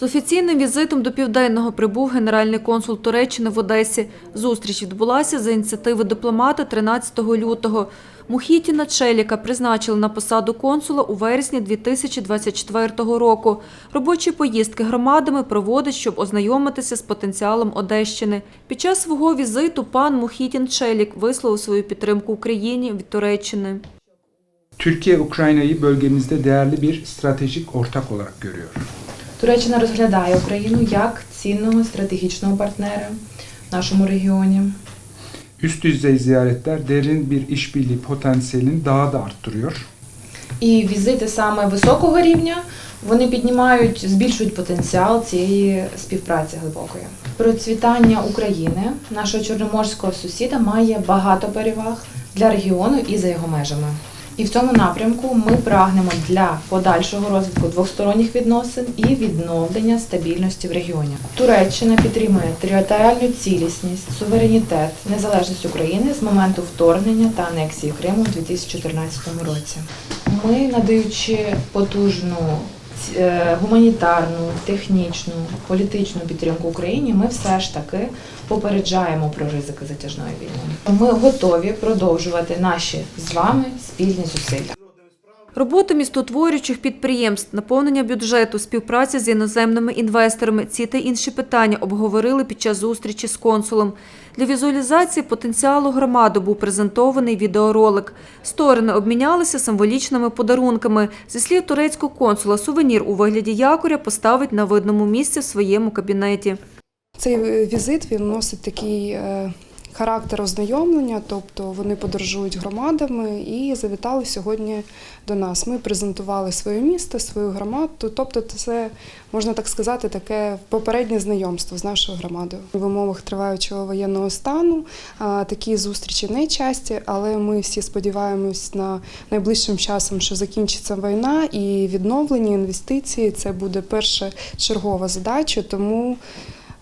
З офіційним візитом до Південного прибув генеральний консул Туреччини в Одесі. Зустріч відбулася за ініціативи дипломата 13 лютого. Мухітіна Челіка призначили на посаду консула у вересні 2024 року. Робочі поїздки громадами проводить, щоб ознайомитися з потенціалом Одещини. Під час свого візиту пан Мухітін Челік висловив свою підтримку Україні від Туреччини. Türkiye Ukrayna'yı bölgemizde değerli bir stratejik ortak olarak. Туреччина розглядає Україну як цінного стратегічного партнера в нашому регіоні. Üst düzey ziyaretler derin bir işbirliği potansiyelini daha da arttırıyor. І візити саме високого рівня вони піднімають, збільшують потенціал цієї співпраці глибокої. Процвітання України, нашого чорноморського сусіда, має багато переваг для регіону і за його межами. І в цьому напрямку ми прагнемо для подальшого розвитку двосторонніх відносин і відновлення стабільності в регіоні. Туреччина підтримує територіальну цілісність, суверенітет, незалежність України з моменту вторгнення та анексії Криму у 2014 році. Ми, надаючи потужну гуманітарну, технічну, політичну підтримку Україні, ми все ж таки попереджаємо про ризики затяжної війни. Ми готові продовжувати наші з вами спільні зусилля. Робота містотворюючих підприємств, наповнення бюджету, співпраця з іноземними інвесторами – ці та інші питання обговорили під час зустрічі з консулом. Для візуалізації потенціалу громади був презентований відеоролик. Сторони обмінялися символічними подарунками. Зі слів турецького консула, сувенір у вигляді якоря поставить на видному місці в своєму кабінеті. Цей візит він носить такий е, характер ознайомлення, тобто вони подорожують громадами і завітали сьогодні до нас. Ми презентували своє місто, свою громаду. Тобто, це можна так сказати, таке попереднє знайомство з нашою громадою. В умовах триваючого воєнного стану такі зустрічі не часті, але ми всі сподіваємось на найближчим часом, що закінчиться війна і відновлення інвестицій. Це буде перша чергова задача, тому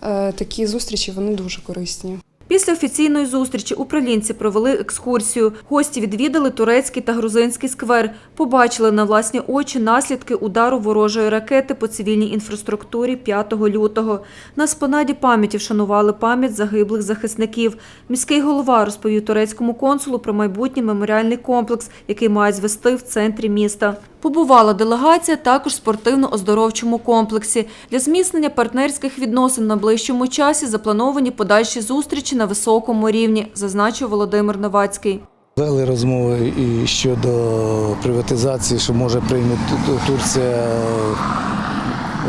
е, такі зустрічі вони дуже корисні. Після офіційної зустрічі управлінці провели екскурсію. Гості відвідали турецький та грузинський сквер, побачили на власні очі наслідки удару ворожої ракети по цивільній інфраструктурі 5 лютого. На спонаді пам'яті вшанували пам'ять загиблих захисників. Міський голова розповів турецькому консулу про майбутній меморіальний комплекс, який мають звести в центрі міста. Побувала делегація також в спортивно-оздоровчому комплексі. Для зміцнення партнерських відносин на ближчому часі заплановані подальші зустрічі на високому рівні, зазначив Володимир Новацький. Вели розмови і щодо приватизації, що може прийняти Турція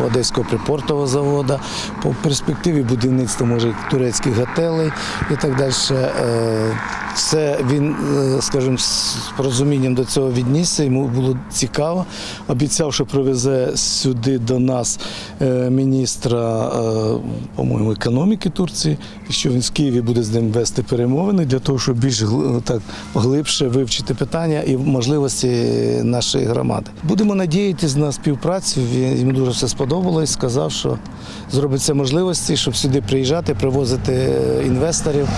Одеського припортового заводу, по перспективі будівництва може турецьких готелей і так далі. Е, Все він, е, скажімо, з порозумінням до цього віднісся, йому було цікаво. Обіцяв, що привезе сюди до нас е, міністра, е, по-моєму, економіки Турції, що він з Києві буде з ним вести перемовини для того, щоб більш так глибше вивчити питання і можливості нашої громади. Будемо надіятися на співпрацю. Він дуже все сподобалось. Сказав, що зробить все можливості, щоб сюди приїжджати, привозити е, інвесторів.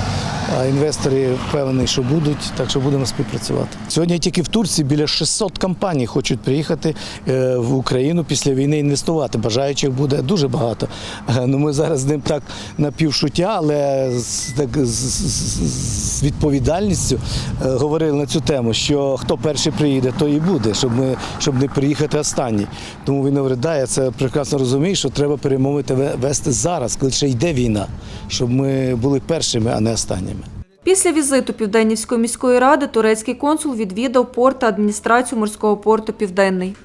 А інвестори впевнені, що будуть, так що будемо співпрацювати. Сьогодні тільки в Турції біля 600 компаній хочуть приїхати е, в Україну після війни інвестувати. Бажаючих буде дуже багато. Е, Ну ми зараз з ним так напівшуття, але з, так, з, з- відповідальністю е, говорили на цю тему, що хто перший приїде, то і буде, щоб ми щоб не приїхати останній. Тому він говорить, да, я це прекрасно розумію, що треба перемовити вести зараз, коли ще йде війна, щоб ми були першими, а не останніми. Після візиту Південнівської міської ради турецький консул відвідав порт та адміністрацію морського порту Південний.